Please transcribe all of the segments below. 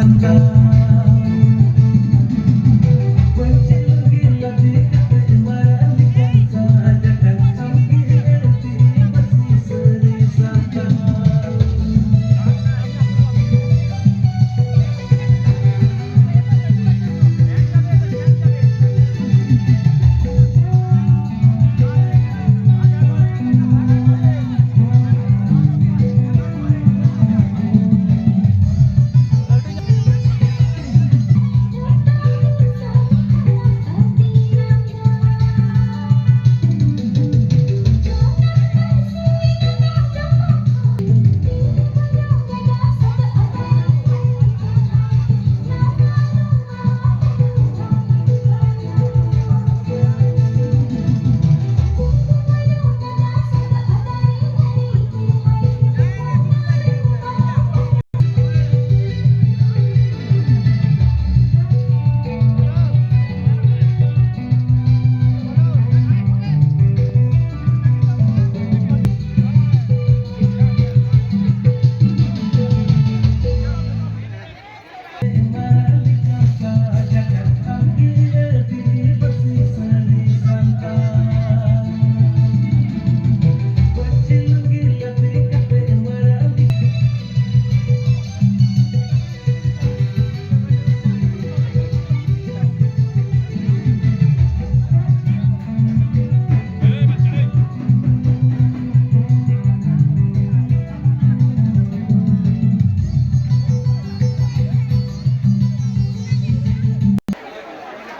Thank you.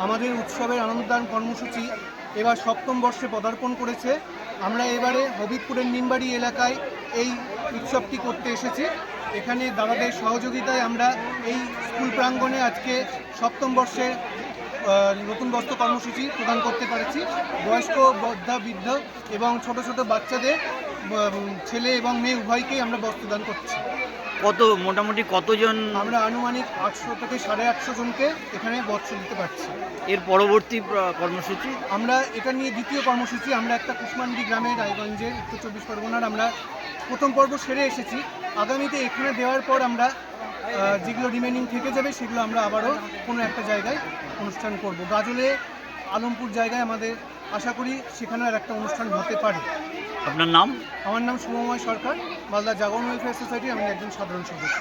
আমাদের উৎসবের আনন্দদান কর্মসূচি এবার সপ্তম বর্ষে পদার্পণ করেছে। আমরা এবারে হবিবপুরের নিমবাড়ি এলাকায় এই উৎসবটি করতে এসেছি। এখানে দাদাদের সহযোগিতায় আমরা এই স্কুল প্রাঙ্গণে আজকে সপ্তম বর্ষে নতুন বস্ত্র কর্মসূচি প্রদান করতে পেরেছি। বয়স্ক, বৃদ্ধা, বৃদ্ধ এবং ছোট ছোট বাচ্চাদের ছেলে এবং মেয়ে উভয়কেই আমরা বস্ত্রদান করছি। কত মোটামুটি কতজন? আমরা আনুমানিক আটশো থেকে সাড়ে আটশো জনকে এখানে বস্ত্র দিতে পারছি। এর পরবর্তী কর্মসূচি? আমরা এটা নিয়ে দ্বিতীয় কর্মসূচি আমরা একটা কুশমান্ডি গ্রামে রায়গঞ্জের উত্তর চব্বিশ পরগনার আমরা প্রথম পর্ব সেরে এসেছি। আগামীতে এখানে দেওয়ার পর আমরা যেগুলো রিমেনিং থেকে যাবে সেগুলো আমরা আবারও কোনো একটা জায়গায় অনুষ্ঠান করব। গাজলে আলমপুর জায়গায় আমাদের আশা করি সেখানে আর একটা অনুষ্ঠান হতে পারে। আপনার নাম? আমার নাম শুভময় সরকার মালদা জাগরণ ওয়েলফেয়ার সোসাইটি আমি একজন সাধারণ সদস্য।